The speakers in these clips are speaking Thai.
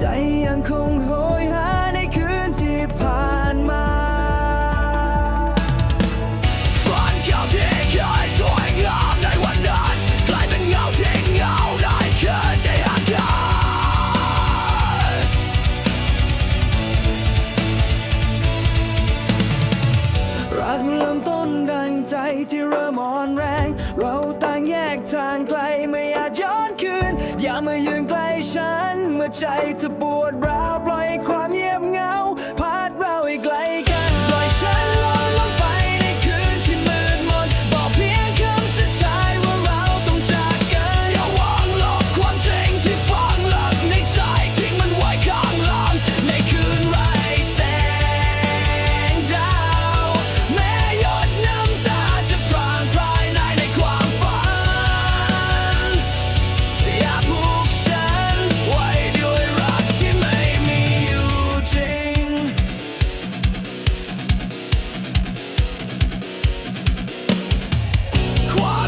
ใจยังคงโหยหาในคืนที่ผ่านมาฝนเก่าที่เคยสวยงามในวันนั้นกลายเป็นเงาที่เงาในคืนที่ห่างกัรักเริ่มต้นดังใจที่เริ่มอ่อนแรง เราต่างแยกทางไกลไม่อาจย้อนคืน อย่ามายืนใกล้ฉัน ใจจะปวดร้าวปล่อยความเงียบ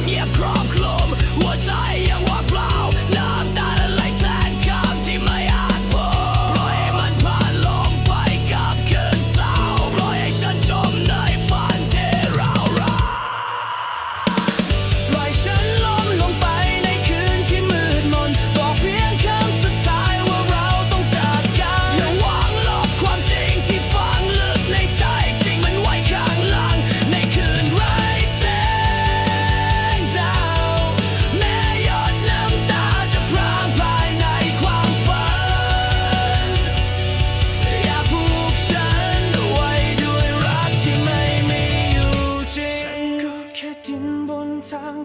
Yeah. crying.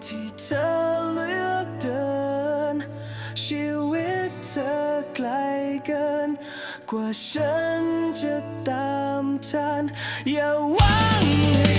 ที่เธอเลือกเดิน ชีวิตเธอไกลเกิน กว่าฉันจะตามทันอย่าวาง